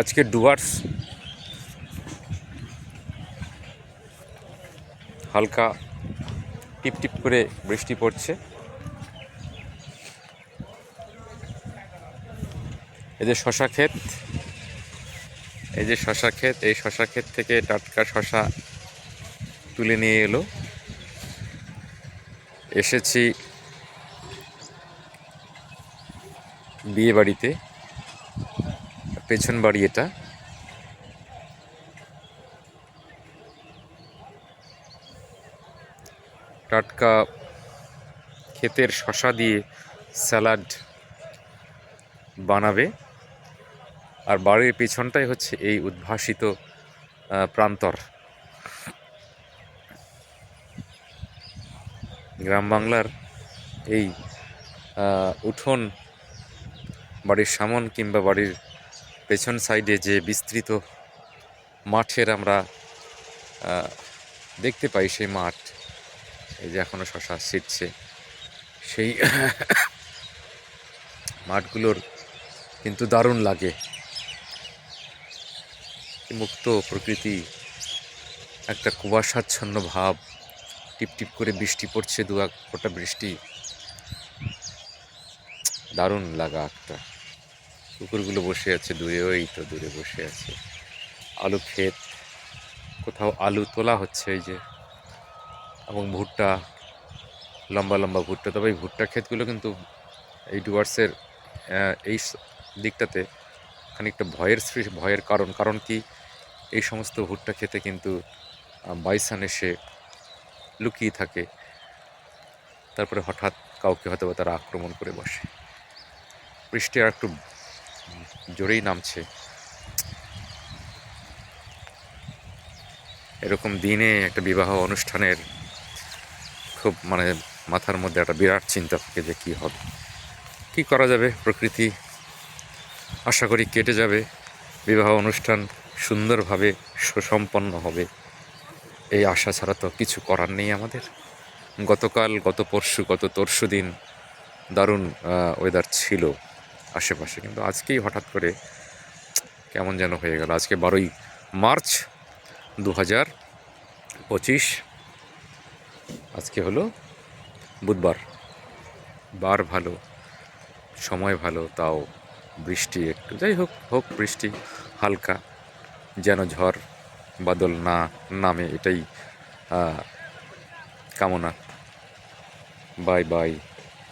আজকে ডুয়ার্স। হালকা টিপ টিপ করে বৃষ্টি পড়ছে। এই যে শশা ক্ষেত, এই যে শশা ক্ষেত, এই শশা ক্ষেত থেকে টাটকা শশা তুলে নিয়ে এলো। এসেছি বিয়ে বাড়িতে পেছন বাড়ি এটা। টাটকা ক্ষেতের শশা দিয়ে স্যালাড বানাবে। আর বাড়ির পেছনটাই হচ্ছে এই উদ্ভাসিত প্রান্তর। গ্রাম বাংলার এই উঠোন, বাড়ির সামন কিংবা বাড়ির পেছন সাইডে যে বিস্তৃত মাঠের আমরা দেখতে পাই সেই মাঠ। এই যে এখনও শশা ছিটছে। সেই মাঠগুলোর কিন্তু দারুণ লাগে। মুক্ত প্রকৃতি, একটা কুয়াশাচ্ছন্ন ভাব। টিপ টিপ করে বৃষ্টি পড়ছে, দু এক ফোঁটা বৃষ্টি। দারুণ লাগা একটা। কুকুরগুলো বসে আছে, দূরে, ওই তো দূরে বসে আছে। আলু ক্ষেত, কোথাও আলু তোলা হচ্ছে এই যে। এবং ভুট্টা, লম্বা লম্বা ভুট্টা। তবে এই ভুট্টা ক্ষেতগুলো কিন্তু এই ডুয়ার্সের এই দিকটাতে খানিকটা ভয়ের সৃষ্টি, ভয়ের কারণ। কারণ কি? এই সমস্ত ভুট্টা খেতে কিন্তু বাইসান এসে লুকিয়ে থাকে। তারপরে হঠাৎ কাউকে হয়তো তারা আক্রমণ করে বসে। বৃষ্টি আর একটু জোরেই নামছে। এরকম দিনে একটা বিবাহ অনুষ্ঠানের খুব মানে মাথার মধ্যে একটা বিরাট চিন্তা থাকে যে কী হবে। কী করা যাবে প্রকৃতি? আশা করি কেটে যাবে। বিবাহ অনুষ্ঠান সুন্দরভাবে সুসম্পন্ন হবে। এই আশা ছাড়া তো কিছু করার নেই আমাদের। গতকাল, গত পরশু, গত তরশু দিন দারুণ ওয়েদার ছিল। আশেপাশে। কিন্তু আজকেই হঠাৎ করে কেমন যেন হয়ে গেল। আজকে বারোই মার্চ দু হাজার পঁচিশ। আজকে হলো বুধবার। বার ভালো, সময় ভালো, তাও বৃষ্টি একটু। যাই হোক হোক বৃষ্টি, হালকা, যেন ঝড়, বাদল না নামে, এটাই কামনা। Bye bye.